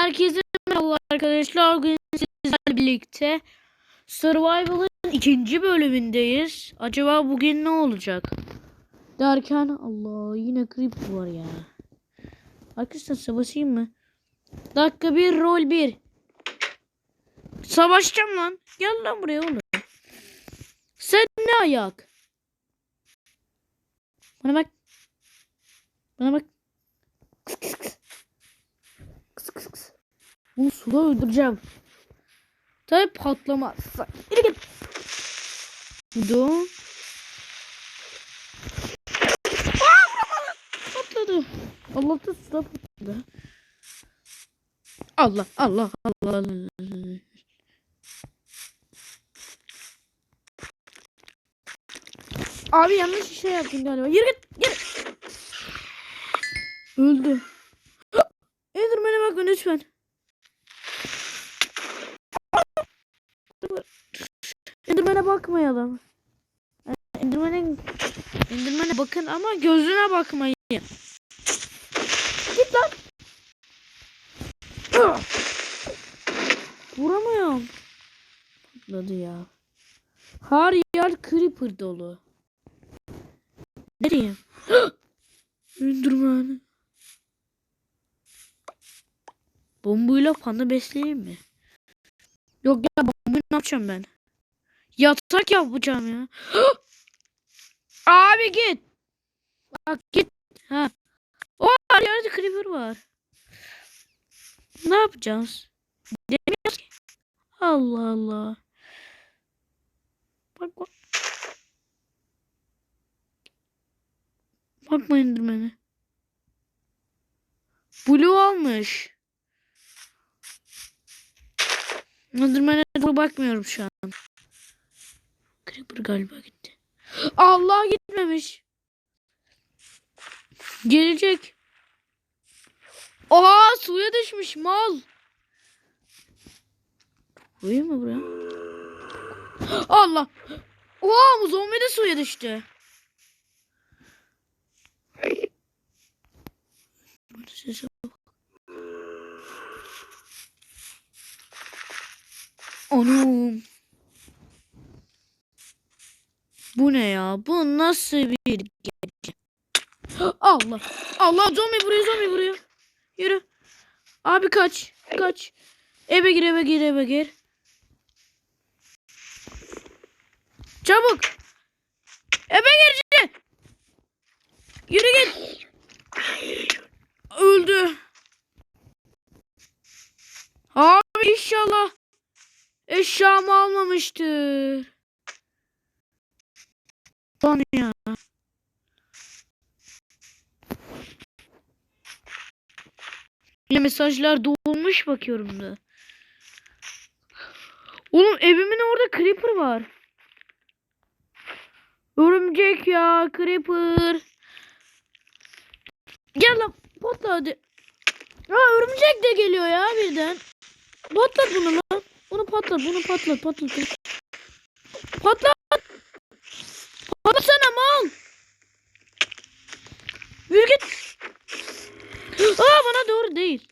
Herkese merhaba arkadaşlar. Bugün sizlerle birlikte Survival'ın ikinci bölümündeyiz. Acaba bugün ne olacak? Derken Allah yine creep var ya. Arkadaşlar savaşayım mı? Dakika bir rol bir. Savaşacağım lan. Gel lan buraya oğlum. Sen ne ayak? Bana bak. Bana bak. Kıs. Bunu suda öldüreceğim. Tabi patlamazsa. Yürü git. Vuramadım. Patladı. Allah'ta suda patladı. Allah Allah Allah Allah. Abi yanlış bir şey yaptın galiba. Yürü git. Yürü. Öldü. Lütfen. Enderman'e bakmayalım. Enderman'e Enderman'e bakın ama gözüne bakmayın. Git lan. Vuramıyorum. Patladı ya. Her yer creeper dolu. Nereye? Enderman. Bombuyla panda besleyeyim mi? Yok ya bombayı ne yapacağım ben? Yatak yapacağım ya. Abi git. Bak git. Ha. O her yerde creeper var. Ne yapacağız? Demiyoruz ki. Allah Allah. Bak bak. Bakma indirmeni. Blue almış. Enderman'e doğru bakmıyorum şu an. Creeper galiba gitti. Allah gitmemiş. Gelecek. Oha suya düşmüş mal. Koyayım mı buraya? Allah. Oha bu zombi de suya düştü. Burada ses Anam. Bu ne ya? Bu nasıl bir gece? Allah. Allah zombi vuruyor zombi vuruyor. Yürü. Abi kaç. Kaç. Eve gir eve gir eve gir. Çabuk. Eve gir. Yürü git. Öldü. Abi inşallah eşyamı almamıştır. Lan ya. Yine mesajlar dolmuş bakıyorum da. Oğlum evimin orada creeper var. Örümcek ya creeper. Gel lan patla hadi. Ha örümcek de geliyor ya birden. Patlat bunu lan. Patlat bunu patlat patlat. Patlat. Patlatsana mal. Yürü git. Aa bana doğru değil.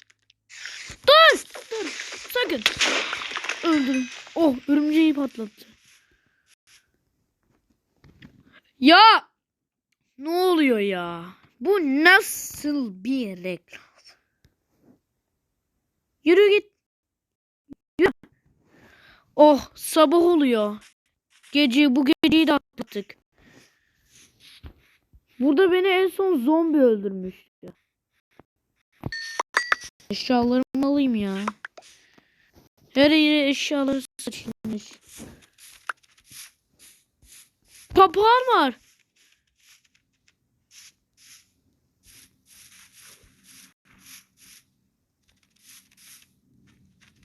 Dur. Dur. Sakın. Öldürün. Oh örümceği patlattı. Ya. Ne oluyor ya? Bu nasıl bir reklam? Yürü git. Oh sabah oluyor. Gece bu geceyi de atlattık. Burada beni en son zombi öldürmüştü. Eşyalarımı alayım ya. Her yere eşyaları saçılmış. Papağan var.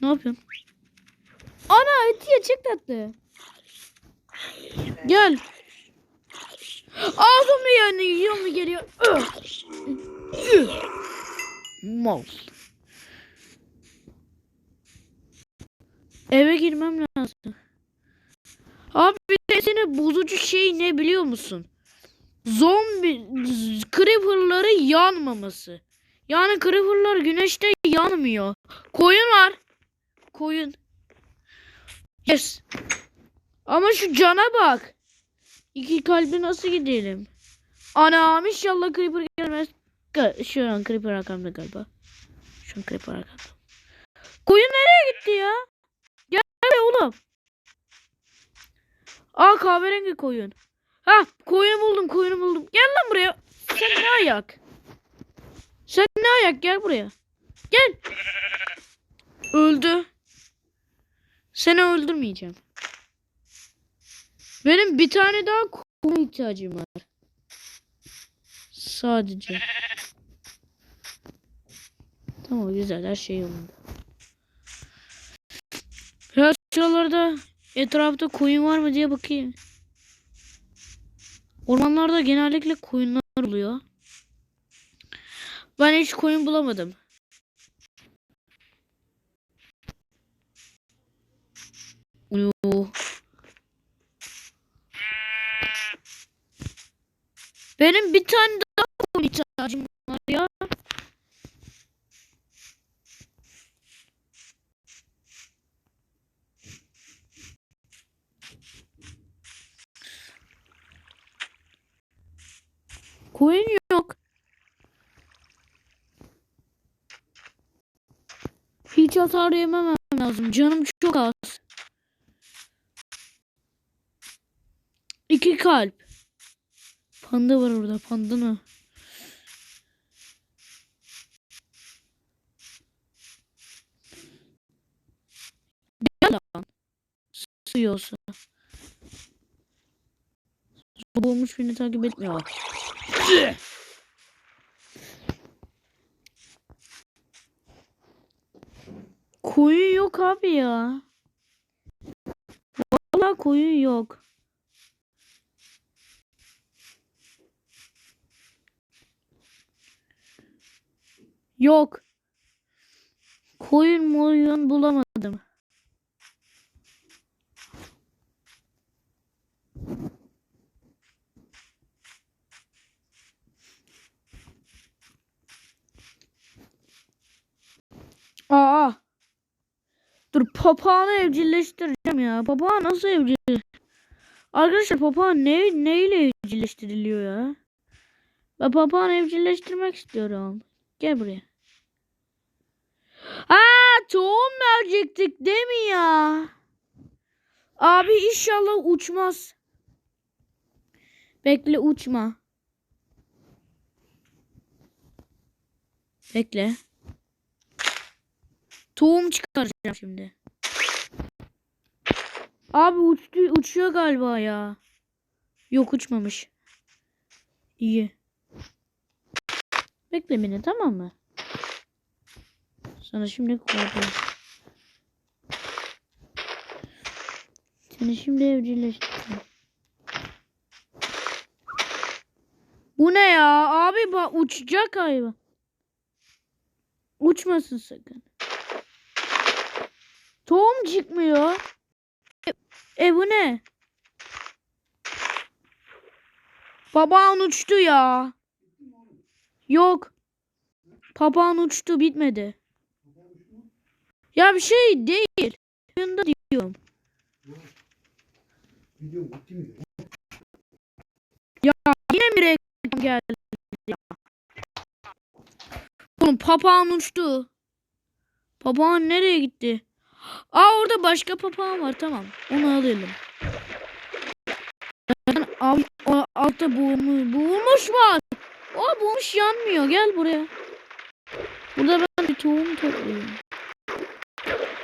Ne yapıyorsun? Ana etiye çok tatlı. Gel. Zombi yani yiyor mu geliyor? Mal. Eve girmem lazım. Abi bir de seni bozucu şey ne biliyor musun? Zombi creeper'ları yanmaması. Yani creeper'lar güneşte yanmıyor. Koyun var. Koyun. Yes. Ama şu cana bak. İki kalbi nasıl gidelim? Anam inşallah creeper gelmez. Şu an creeper arkamda galiba. Şu an creeper arkamda. Koyun nereye gitti ya? Gel oğlum. Aa kahverengi koyun. Ha koyunu buldum koyunu buldum. Gel lan buraya. Sen ne ayak? Sen ne ayak gel buraya. Gel. Öldü. Seni öldürmeyeceğim. Benim bir tane daha koyuna ihtiyacım var. Sadece. Tamam güzel her şey yolunda. Biraz şuralarda etrafta koyun var mı diye bakayım. Ormanlarda genellikle koyunlar oluyor. Ben hiç koyun bulamadım. Benim bir tane daha koyun ihtiyacım var ya. Koyun yok. Hiç hasar yememem lazım. Canım çok az. İki kalp. Panda var orada. Panda? Gel lan. Suyuyorsun. Boğulmuş beni takip etmiyor. Koyun yok abi ya. Vallahi koyun yok. Yok. Koyun moyun bulamadım. Aa. Dur papağanı evcilleştireceğim ya. Papağan nasıl evcil? Arkadaşlar papağan ne neyle evcilleştiriliyor ya? Ben papağan evcilleştirmek istiyorum. Gel buraya. Aa tohum verecektik değil mi ya? Abi inşallah uçmaz. Bekle uçma. Bekle. Tohum çıkaracağım şimdi. Abi uçtu, uçuyor galiba ya. Yok uçmamış. İyi. Bekle beni tamam mı? Sana şimdi koyacağım. Seni şimdi evcilleştireceğim. Bu ne ya? Abi bak uçacak hayvan. Uçmasın sakın. Tohum çıkmıyor. E, e bu ne? Papağan uçtu ya. Yok. Papağan uçtu bitmedi. Ya bir şey değil. Oyunda diyorum. Mi? Yine mi reklam geldi ya? Oğlum papağan uçtu. Papağan nereye gitti? Aa orada başka papağan var tamam. Onu alalım. Ben o, altta boğulmuş, boğulmuş var. O boğulmuş yanmıyor. Gel buraya. Burada ben bir tohum topluyorum.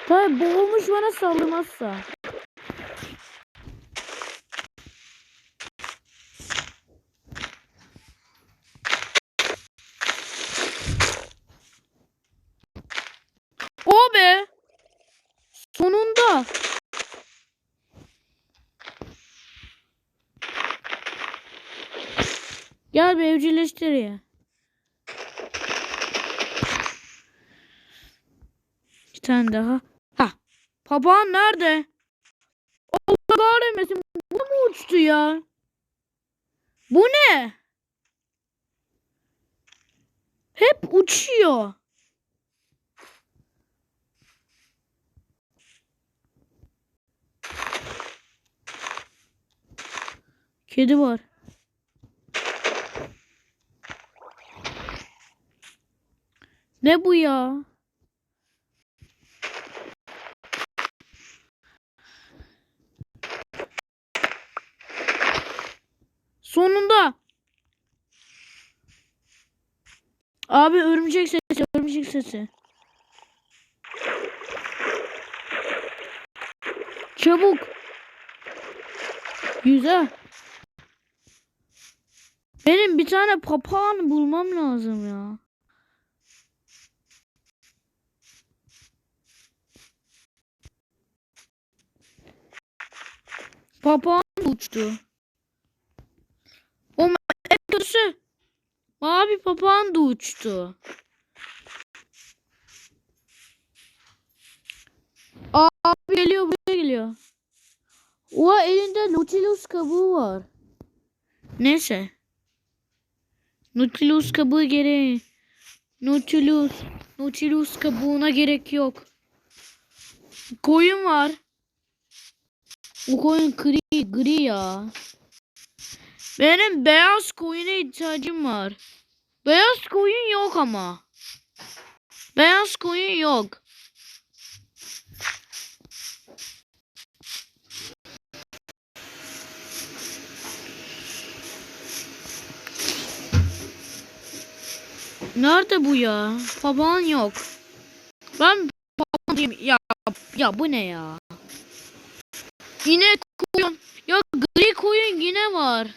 Tabi boğulmuş bana saldırmazsa. O be. Sonunda. Gel bir evcilleştir ya. Bir tane daha. Papağan nerede? Allah kahretmesin. Bu mu uçtu ya? Bu ne? Hep uçuyor. Kedi var. Ne bu ya? Sonunda. Abi örümcek sesi, örümcek sesi. Çabuk. Güzel. Benim bir tane papağan bulmam lazım ya. Papağan uçtu. Kötüsü. Mavi papağan da uçtu. Abi geliyor buraya geliyor. Oha elinde Nautilus kabuğu var. Neyse. Nautilus kabuğu gereği. Nautilus. Nautilus kabuğuna gerek yok. Koyun var. O koyun gri, gri ya. Benim beyaz koyuna ihtiyacım var. Beyaz koyun yok ama. Beyaz koyun yok. Nerede bu ya? Papağan yok. Ben papağan diyeyim. Ya, ya bu ne ya? Yine koyun. Ya gri koyun yine var.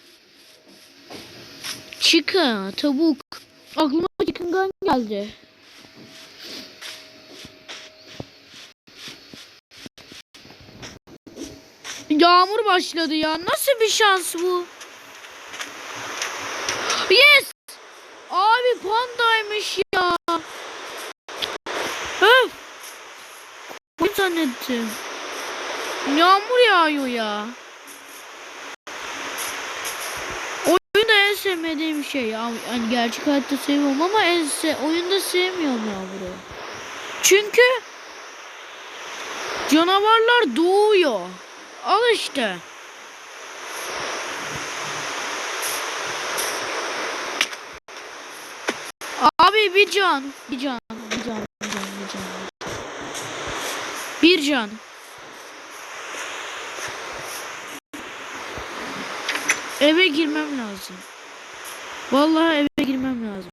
Chicken, tavuk. Aklıma chicken gun geldi. Yağmur başladı ya. Nasıl bir şans bu? Yes! Abi pandaymış ya. Öf! Bu zannettim. Yağmur yağıyor ya. Oyunda en sevmediğim şey ya. Yani gerçek hayatta seviyorum ama en se oyunda sevmiyorum yağmuru. Çünkü canavarlar doğuyor. Al işte. Abi bir can. Bir can. Bir can. Bir can. Bir can. Bir can. Eve girmem lazım. Vallahi eve girmem lazım.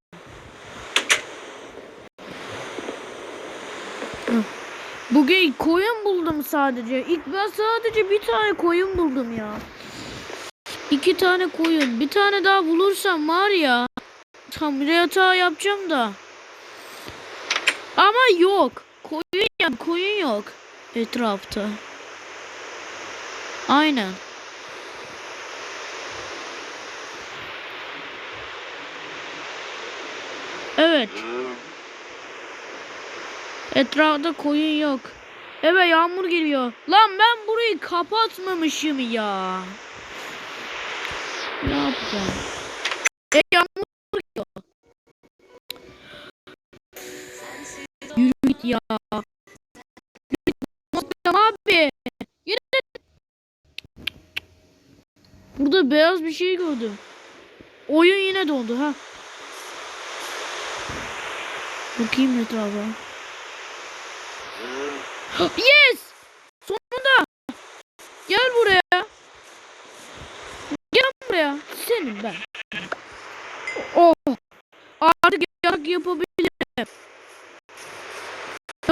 Bugün koyun buldum sadece. İlk ben sadece bir tane koyun buldum ya. İki tane koyun. Bir tane daha bulursam var ya. Tam yatağı yapacağım da. Ama yok. Koyun ya koyun yok. Etrafta. Aynen. Evet. Etrafta koyun yok. Evet yağmur geliyor. Lan ben burayı kapatmamışım ya. Ne yapacağım? E yağmur geliyor. Yürü git ya. Yürü abi. Yürü. Burada beyaz bir şey gördüm. Oyun yine dondu ha. Bakayım etrafa. Yes! Sonunda! Gel buraya. Gel buraya. Senin ben. Oh! Artık yatak yapabilirim.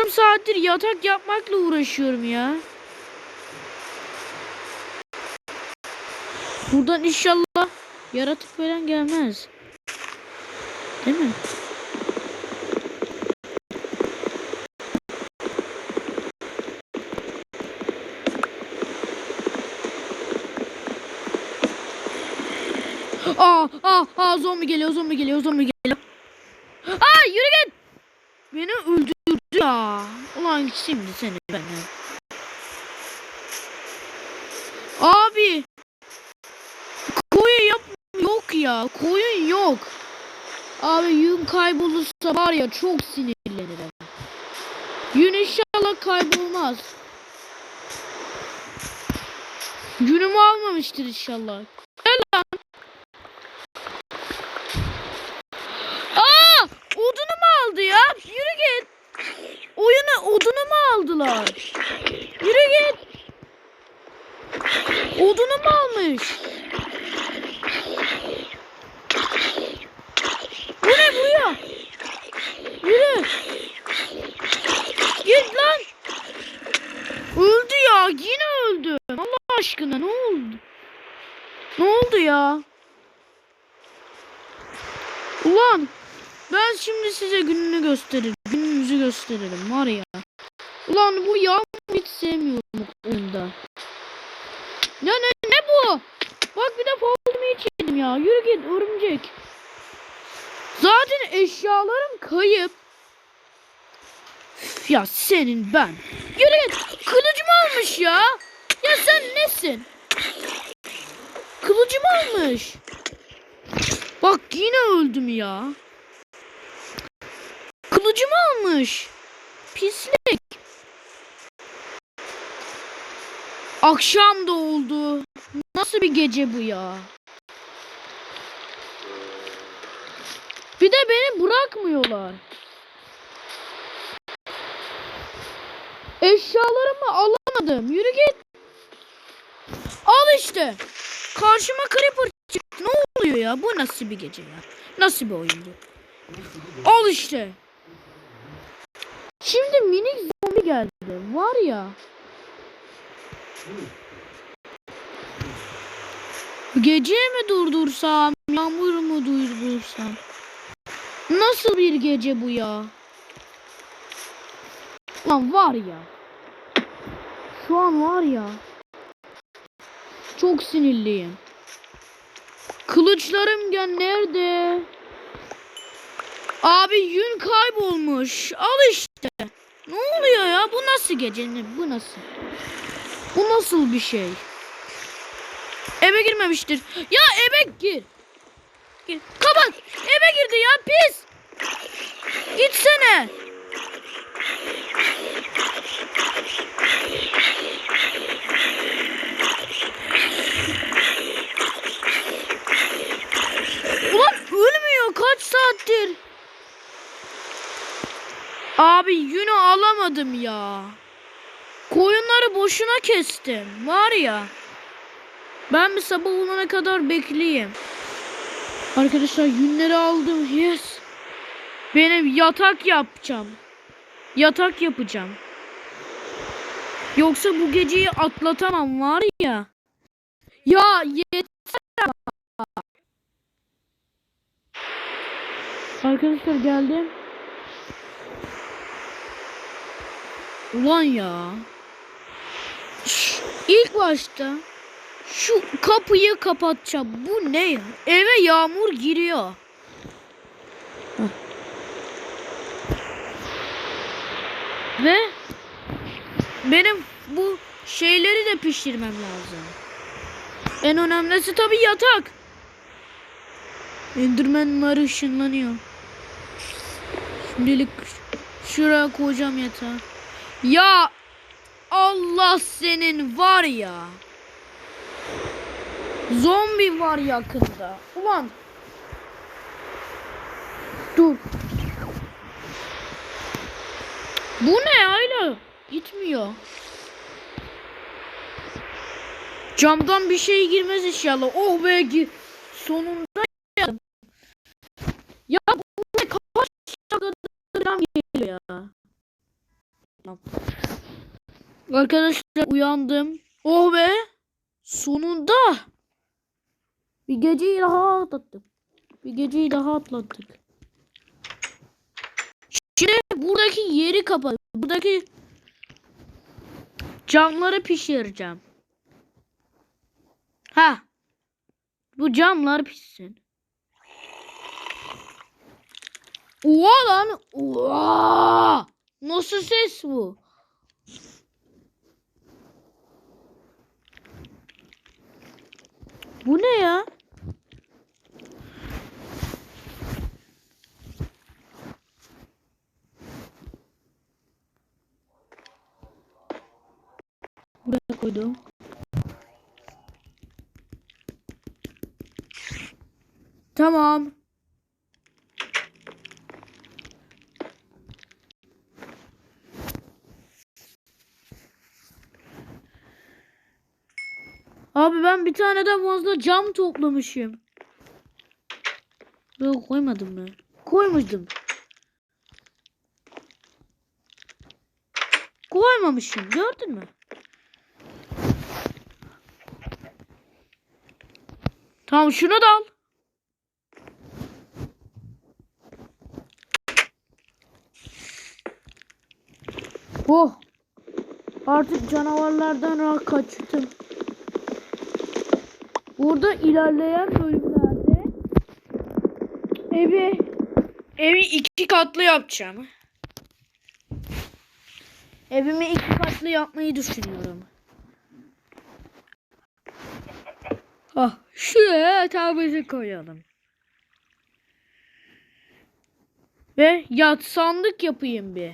Yarım saattir yatak yapmakla uğraşıyorum ya. Buradan inşallah yaratık falan gelmez. Değil mi? Aa, aa, aa zombi geliyor, zombi geliyor, zombi geliyor. Aa yürü git. Beni öldürdü ya. Ulan şimdi seni benden. Abi. Koyun yap yok ya. Koyun yok. Abi yün kaybolursa var ya çok sinirlenirim. Yün inşallah kaybolmaz. Yünümü almamıştır inşallah. Gel lan. Aa! Odunu mu aldı ya? Yürü git. Oyunu odunu mu aldılar? Yürü git. Odunu mu almış? Bu ne buraya? Yürü. Git lan. Öldü ya. Yine öldü. Allah aşkına ne oldu? Ne oldu ya? Ulan ben şimdi size gününü gösteririm. Gününüzü gösteririm var ya. Ulan bu yağmur hiç sevmiyorum bu oyunda. Ya ne, ne bu? Bak bir de faldım hiç yedim ya. Yürü git örümcek. Zaten eşyalarım kayıp. Üf, Ya senin ben. Yürü git. Kılıcımı almış ya. Ya sen nesin? Kılıcımı almış. Bak yine öldüm ya. Kılıcımı almış. Pislik. Akşam da oldu. Nasıl bir gece bu ya? Bir de beni bırakmıyorlar. Eşyalarımı alamadım. Yürü git. Al işte. Karşıma creeper çıktı. Ne oluyor ya? Bu nasıl bir gece ya? Nasıl bir oyun bu? Al işte. Şimdi minik zombi geldi. Var ya. Gece mi durdursam? Yağmur mu durdursam? Nasıl bir gece bu ya? Lan var ya. Şu an var ya. Çok sinirliyim. Kılıçlarım ya nerede? Abi yün kaybolmuş. Al işte. Ne oluyor ya? Bu nasıl gece? Bu nasıl? Bu nasıl bir şey? Eve girmemiştir. Ya eve gir. Gir. Kapat. Eve girdi ya pis. Gitsene. Ulan ölmüyor kaç saattir. Abi yünü alamadım ya. Koyunları boşuna kestim. Var ya. Ben bir sabah olana kadar bekleyeyim. Arkadaşlar yünleri aldım. Yes. Benim yatak yapacağım. Yatak yapacağım. Yoksa bu geceyi atlatamam var ya. Ya yeter. Arkadaşlar geldim. Ulan ya. Şş, İlk başta şu kapıyı kapatacağım. Bu ne ya? Eve yağmur giriyor. Hah. Ve benim bu şeyleri de pişirmem lazım. En önemlisi tabii yatak. Enderman'lar ışınlanıyor. Şimdilik şuraya koyacağım yatağı. Ya Allah senin var ya. Zombi var yakında. Ulan. Dur. Bu ne Ayla? Gitmiyor. Camdan bir şey girmez inşallah. Oh be gir. Sonunda ya. Ya bu ne kaç dakikadan geliyor ya. Arkadaşlar uyandım. Oh be. Sonunda. Bir geceyi daha atlattık. Bir geceyi daha atlattık. Şimdi buradaki yeri kapat. Buradaki camları pişireceğim. Ha. Bu camlar pişsin. Oha lan. Oha. Nasıl ses bu? Bu ne ya? Koydum. Tamam. Abi ben bir taneden fazla cam toplamışım. Yok koymadım mı? Koymuştum. Koymamışım gördün mü? Tamam şunu da al. Oh. Artık canavarlardan rahat kaçtım. Burada ilerleyen bölümlerde evi evi iki katlı yapacağım. Evimi iki katlı yapmayı düşünüyorum. Ah, şuraya yatağımızı koyalım. Ve yat sandık yapayım bir.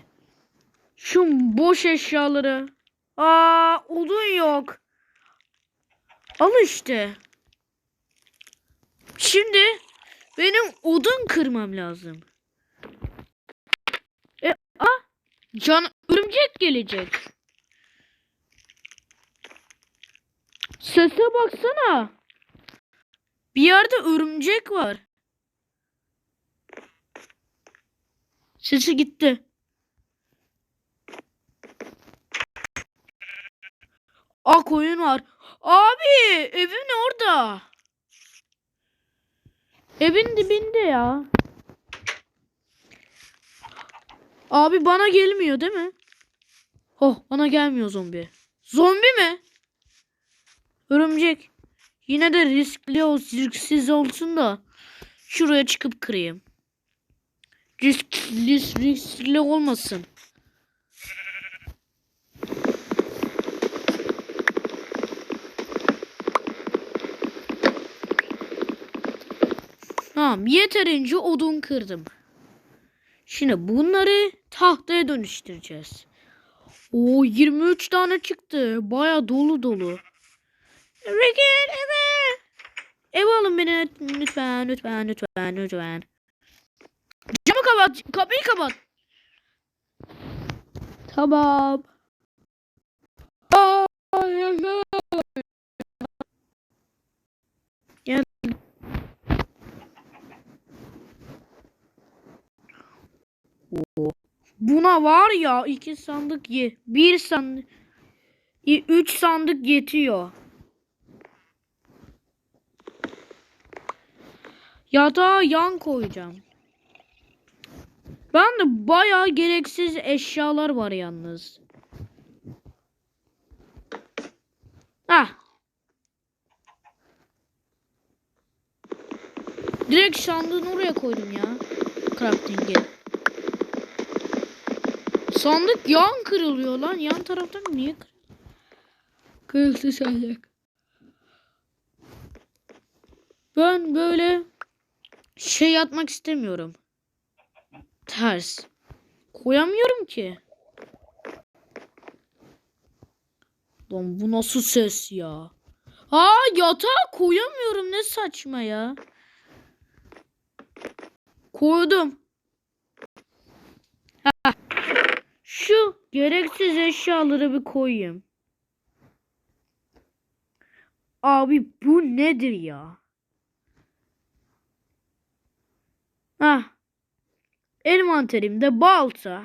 Şu boş eşyaları. Aa, odun yok. Al işte. Şimdi benim odun kırmam lazım. E, a, can örümcek gelecek. Sese baksana. Bir yerde örümcek var. Sesi gitti. Aa koyun var. Abi evin orada. Evin dibinde ya. Abi bana gelmiyor değil mi? Oh bana gelmiyor zombi. Zombi mi? Örümcek. Yine de riskli olsun, risksiz olsun da şuraya çıkıp kırayım. Riskli, riskli olmasın. Tamam yeterince odun kırdım. Şimdi bunları tahtaya dönüştüreceğiz. O 23 tane çıktı. Baya dolu dolu. Eve gel eve. Ev alın beni lütfen lütfen lütfen lütfen. Camı kapat. Kapıyı kapat. Tamam. Buna var ya iki sandık ye. Bir sandık. Üç sandık yetiyor. Yatağa yan koyacağım. Ben de bayağı gereksiz eşyalar var yalnız. Ah. Direkt sandığını oraya koydum ya. Crafting'e. Sandık yan kırılıyor lan. Yan taraftan niye kır? Kırıktı sandık. Ben böyle şey yapmak istemiyorum. Ters. Koyamıyorum ki. Lan bu nasıl ses ya? Aa yatağa koyamıyorum ne saçma ya. Koydum. Şu gereksiz eşyaları bir koyayım. Abi bu nedir ya? Ah. Envanterimde balta.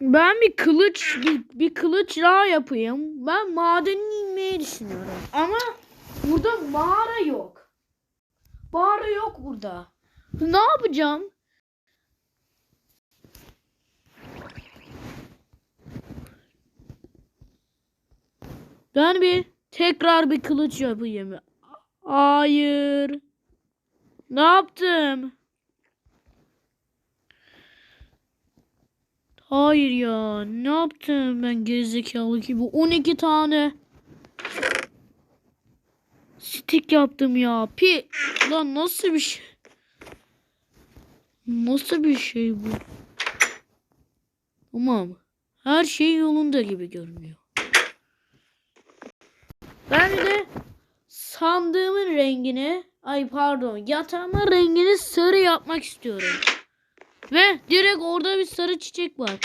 Ben bir kılıç bir, kılıç daha yapayım. Ben madeni inmeyi düşünüyorum. Ama burada mağara yok. Mağara yok burada. Ne yapacağım? Ben bir tekrar bir kılıç yapayım. Hayır. Ne yaptım? Hayır ya. Ne yaptım ben gerizekalı gibi? 12 tane stick yaptım ya. Pi lan nasıl bir şey? Nasıl bir şey bu? Tamam. Her şey yolunda gibi görünüyor. Ben de sandığımın rengini ay pardon yatağımın rengini sarı yapmak istiyorum. Ve direkt orada bir sarı çiçek var.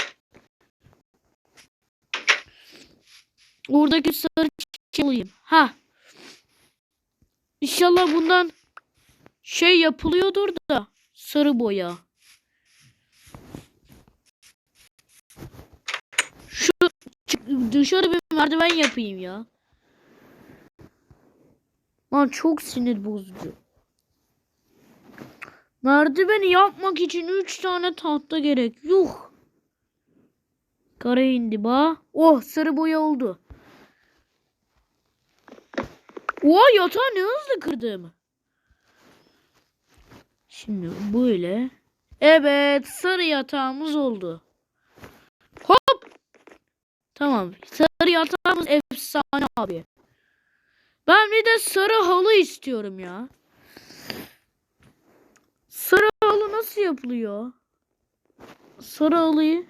Oradaki sarı çiçeği alayım. Ha. İnşallah bundan şey yapılıyordur da sarı boya. Şu dışarı bir merdiven yapayım ya. Lan çok sinir bozucu. Merdiveni yapmak için 3 tane tahta gerek. Yuh. Kara indi ba. Oh sarı boya oldu. Oha yatağı ne hızlı kırdım. Şimdi böyle. Evet sarı yatağımız oldu. Hop. Tamam. Sarı yatağımız efsane abi. Ben bir de sarı halı istiyorum ya. Sarı halı nasıl yapılıyor? Sarı halıyı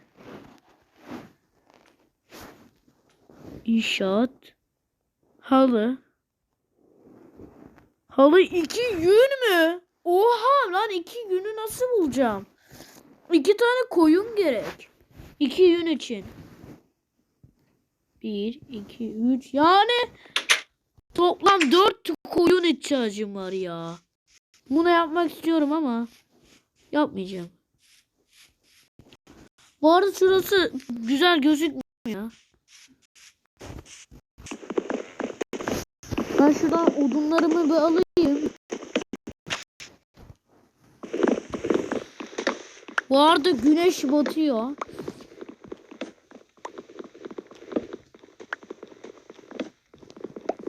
İnşaat halı halı iki yün mü? Oha lan iki yünü nasıl bulacağım? İki tane koyun gerek. İki yün için. Bir, iki, üç. Yani toplam dört koyun ihtiyacım var ya. Bunu yapmak istiyorum ama yapmayacağım. Bu arada şurası güzel gözükmüyor. Ben şuradan odunlarımı bir alayım. Bu arada güneş batıyor.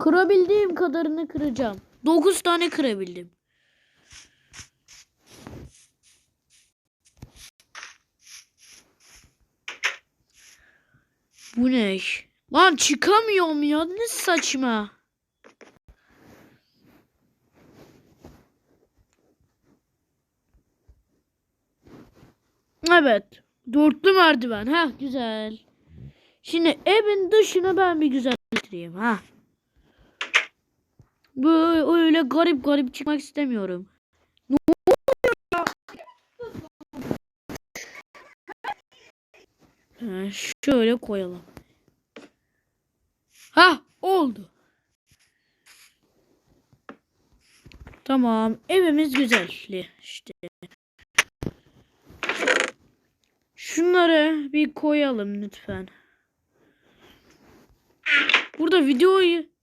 Kırabildiğim kadarını kıracağım. 9 tane kırabildim. Bu ne? Lan çıkamıyorum ya. Ne saçma. Evet. Dörtlü merdiven. Ha güzel. Şimdi evin dışına ben bir güzel getireyim. Ha. Böyle öyle garip garip çıkmak istemiyorum. Ne oluyor ya? Şöyle koyalım. Ha oldu. Tamam. Evimiz güzel. işte. Şunları bir koyalım lütfen. Burada videoyu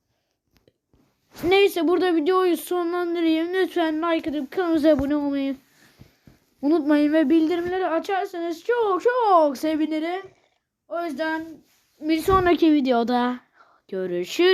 Neyse burada videoyu sonlandırayım. Lütfen like atıp kanalımıza abone olmayı unutmayın ve bildirimleri açarsanız çok çok sevinirim. O yüzden bir sonraki videoda görüşürüz.